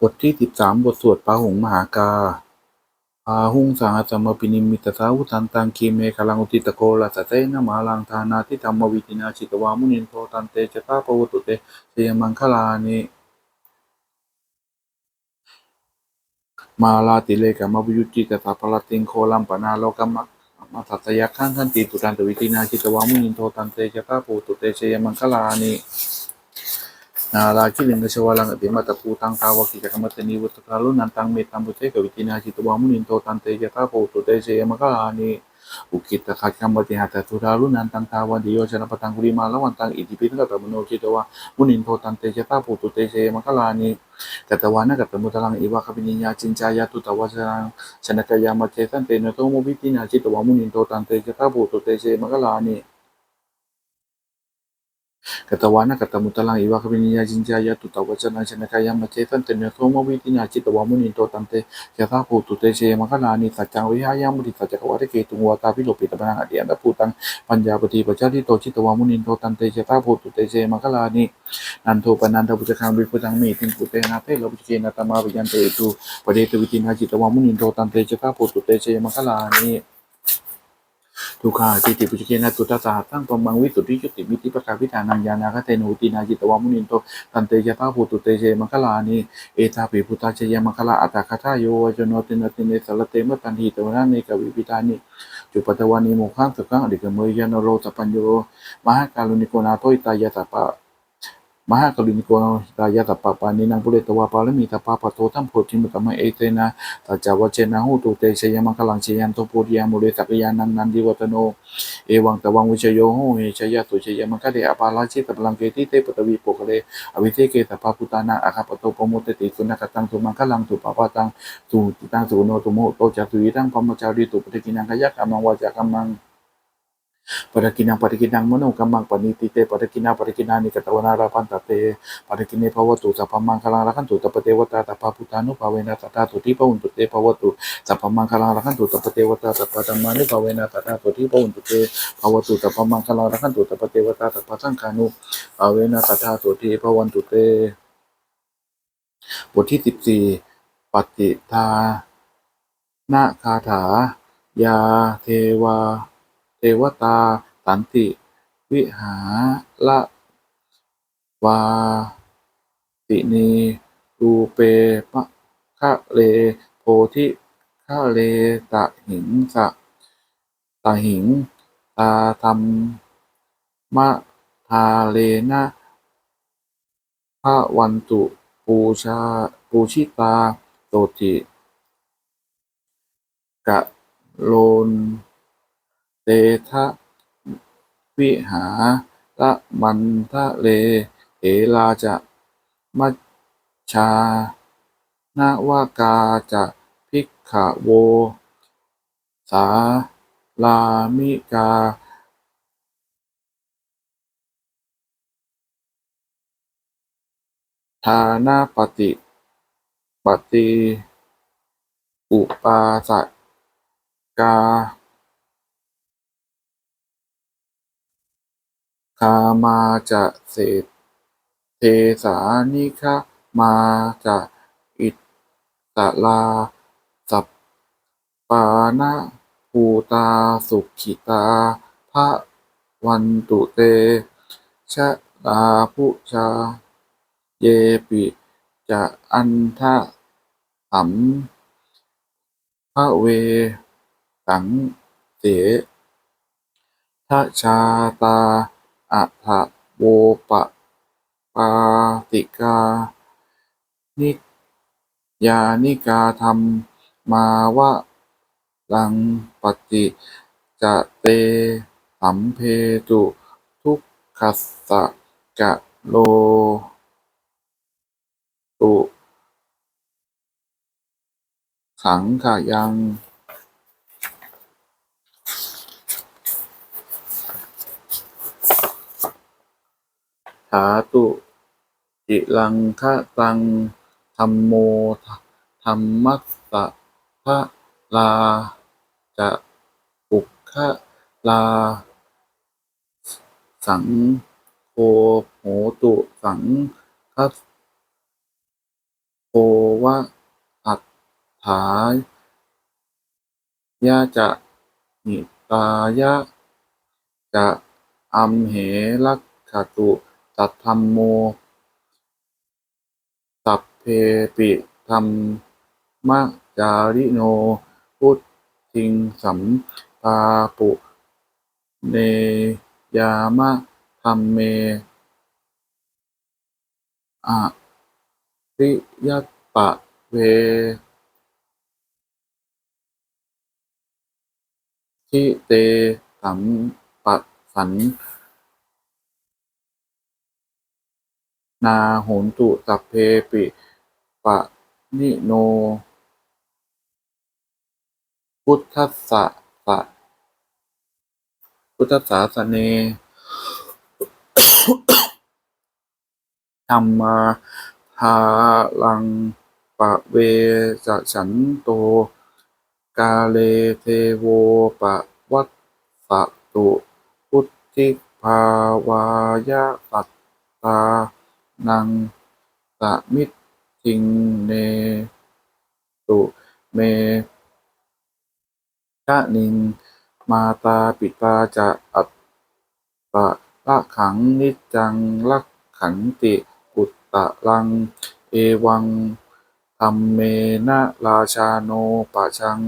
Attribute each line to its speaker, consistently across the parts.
Speaker 1: บทที่สิบสามบทสวดปาหุงมหากาปาหุงสังฆสัมปินิมิตสาวุทันตังคีเมฆลังอุติตโกลัสะเตนะมาลังทานาทิธรรมวิตินาชิตวามุนินโทตันเตจตาปวตุเตเสยมังคลานิมาลาติเลกามวิยุจิตตาปลติงโคลัมปนาโลกัมมะมาสัตยักขันขันติตุตันตวิตินาชิตวามุนินโทตันเตจตาปวตุเตเสยมังคลานิ นาราคิลิงกชวาลังอติมาตะปูตังตาวกิจกรรมตนีวุตตาลุนันตังเมตัมปุเตกวิตินาจิตวามุนินโตตันเตยะตาโพตุเตเชยมะกะลานิอุกิตขัดกรรมติหั กตวานะกตมุตลังอิวาคบินิยาจินจายะตุตวัจนะชนะกายามะเจตันเตเนโทมวิตินาจิตวามุนินโตตันเตยะตาภูตุเตเชมะกลานิสัจจวิหายามุติสัจจกวะริเกตุงวาตาพิโลปิตปนังอเดียนตภูตังปัญญาปฏิปัจจติโตจิตวามุนินโตตันเตยะตาภูตุเตเชมะกลานินันโทปนันทบุจคังวิปุตังเมติงปุเตนะเตโลปุจเกนะตมาวิยันเตตุปเดตุวิตินาจิตวามุนินโตตันเตยะตาภูตุเตเชมะกลานิ ทุกขาทิฏฐิปุจเจนะตุตตาตั้งปมังวิสุทธิยุติมิติปะกาพิธานังยานาคเตนุตินาจิตวามุนินโตตันเตยะตาภูตุเตเชมังคลานิเอตาปิพุตตาเชยมังคลาอัตตาคาทาโยวจโนตินติเนสลเตมตันหิตวนาเนกวิปิตานิจุปตวานิโมขังสุขังอดิกเมยยานโรสปัญโยมหาการุณิโกนาโตอิตายะตาปะ มหากรุณิโกรายะตัปปะปานินังปุเรตวาปาลมิตาปาปะโตทัมโพธิมุตมมะเอเตนะตัจาวเจนะหูตุเตชยมังคลังชยันโตปุริยามุเรตักยานังนันดิวัตโน เอวังตวังวิชโยโหเฮชยะตุชยมังคะเดอปาลาชิตพลังเกติเตปตวีโปกเลอวิเทเกตปาปุตานาอาคาปโตปโมเตติสุนักตังสุมังคลังตุปะปะตังสุตังสุโนตุโมโตจัตุวิรังปมจาริตุปฏิกินังขยักอมังวาจากัมัง pada kinang pada kinang mano kamang paniti te pada kina pada kina ni katawan harapan tate pada kini pawatu sa pamangkalangan tu tapate wata tapaputano pawena tata tu tipa untuk te pawatu sa pamangkalangan tu tapate wata tapatamani pawena tata tu tipa untuk te pawatu sa pamangkalangan tu tapate wata tapasangkanu pawena tata tu tipa untuk te บทที่สิบสี่ปฏิทานาคาถา ยาเทวา เทวตา สันติ วิหาละวาตินีรูเปปะคะเล โพธิคะเลตะหิงสะตะหิง ตาธรรมมะทาเลนะพระวันตุปูชาปูชิตาโตติกะโลน เตทะวิหาละมันทะเลเอลาจะมัชชานาวากาจะพิกขโว สาลามิกา ทานาปฏิปฏิ อุปาสกา คามาจะเศษเทสานิคะมาจะอิตตลา สัปปานะภูตาสุขิตาพระวันตุเต ชะลาพุชา เยปิจะอันทะสัมภเว สังเสทะชาตา อัฏฐโวปะปาติกา นิยานิกาธรรมมาวะลังปฏิจะเตสัมเพตุทุกขัสสะกะโลตุ สังขยัง สาตุจิลังคะตังธัมโมธัมมัสสะพะลาจะปุคคะลา สังโฆโหตุสังคัสวะอัฏฐายะจะนิตายะจะอัมเหลักขตุ ตัตธัมโม สัพเพปิธัมมจาริโน พุทธิงสัมปาปุ เนยามะธัมเมอะริยปะเวทิเตสัมปสัน นาโหนตุสัพเพปิปะนิโน พุทธัสสะสะพุทธศาสเนธัมมาทาลังปะเวสสันโต กาเลเทโวปะวัตสตุ พุทธิภาวายะสัตตา นังสมิทธิงเนตุเมชะนิง มาตาปิตาจะอัตตะละขังนิจจังลักขันติปุตตะลัง เอวังธัมเมนะราชาโนปะชัง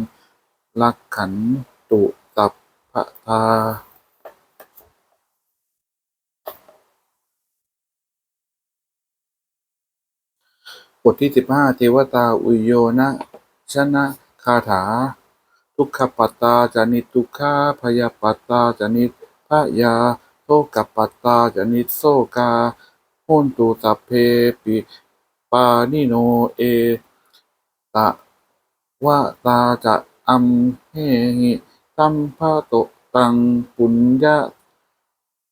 Speaker 1: ลักขันตุสัพพทา บทที่สิบห้าเทวตาอุโยนะชนะคาถา ทุกขปัตตาจานิทุกขาพยาปัตตาจานิพยาโทกปัตตาจานิโซกาโหนตุสัเพปิปานิโนเอตะวะตาจะอัมเหหิสัมภะโตตังปุญญา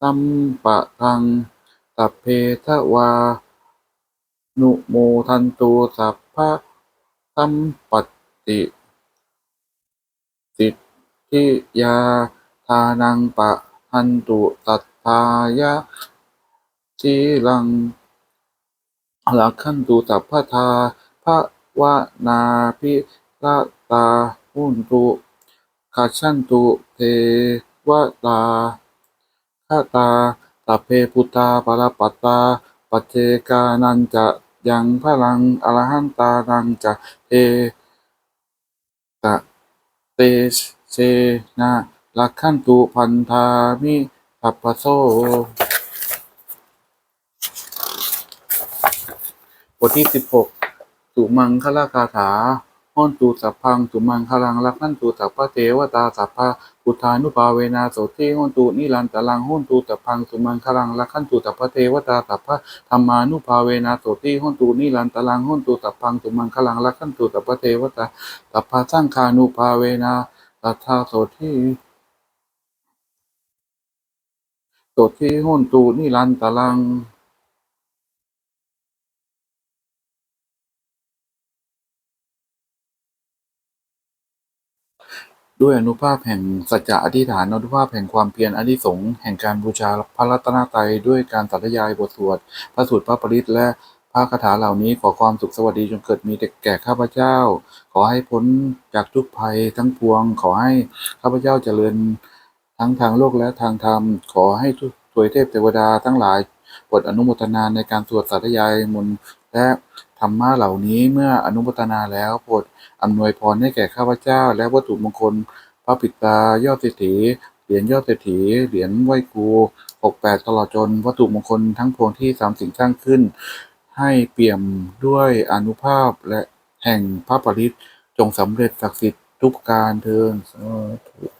Speaker 1: สัมปะทังสัพเพทวา นุโมทันตุสัพพะสัมปติ สิทธิยาทานังปะทันตุตัตถายะชีลังลักขันตุสัพพทาภะวนาภิระตาหุนตุขัชชันตุเทวตาคตาสัพเพพุตตาปรปัตตา ปัจเจกานันจะ ยังพลังอรหันตานังจะเอตะเตเชนะลักขันตุพันธามิสัพพโสบทที่สิบหกสุมังคลาคาถาห้อนตูสัพพังสุมังคลังลักขันตูสัพพะเทวตาสัพพะ พุทธานุภาเวนะโสติห้อนตูนิรันตลังห้อนตูสัพพังสุมังคลังลักขันตูสัพพะเทวตาสัพพะธรรมานุภาเวนะโสติหุนตูนิรันตลังหุนตูตัพพังตุมังคลังลักขันตุตัพพะเทวตาตัพพะสังคานุภาเวนะตัทธาโสติโสติหุนตูนิรันตลัง ด้วยอนุภาพแห่งสัจจะอธิษฐานอนุภาพแห่งความเพียรอานิสงส์แห่งการบูชาพระรัตนตรัยด้วยการสาธยายบทสวดพระสูตรพระปริตและพระคาถาเหล่านี้ขอความสุขสวัสดีจงเกิดมีแก่ข้าพเจ้า ขอให้พ้นจากทุกภัยทั้งปวง ขอให้ข้าพเจ้าเจริญทั้งทางโลกและทางธรรม ขอให้ทุกถวยเทพเทวดาทั้งหลายโปรดอนุโมทนาในการสวดสาธยายมนต์และ ธรรมะเหล่านี้เมื่ออนุโมทนาแล้วโปรดอำนวยพรให้แก่ข้าพเจ้า และวัตถุมงคล พระปิตายอดเศรษฐีเหรียญยอดเศรษฐีเหรียญไหว้ครูหกแปดตลอดจนวัตถุมงคลทั้งพวงที่สามสิ่งสร้างขึ้น ให้เปี่ยมด้วยอนุภาพและแห่งพระปริตรจงสำเร็จศักดิ์สิทธิ์ทุกการเทินสาธุ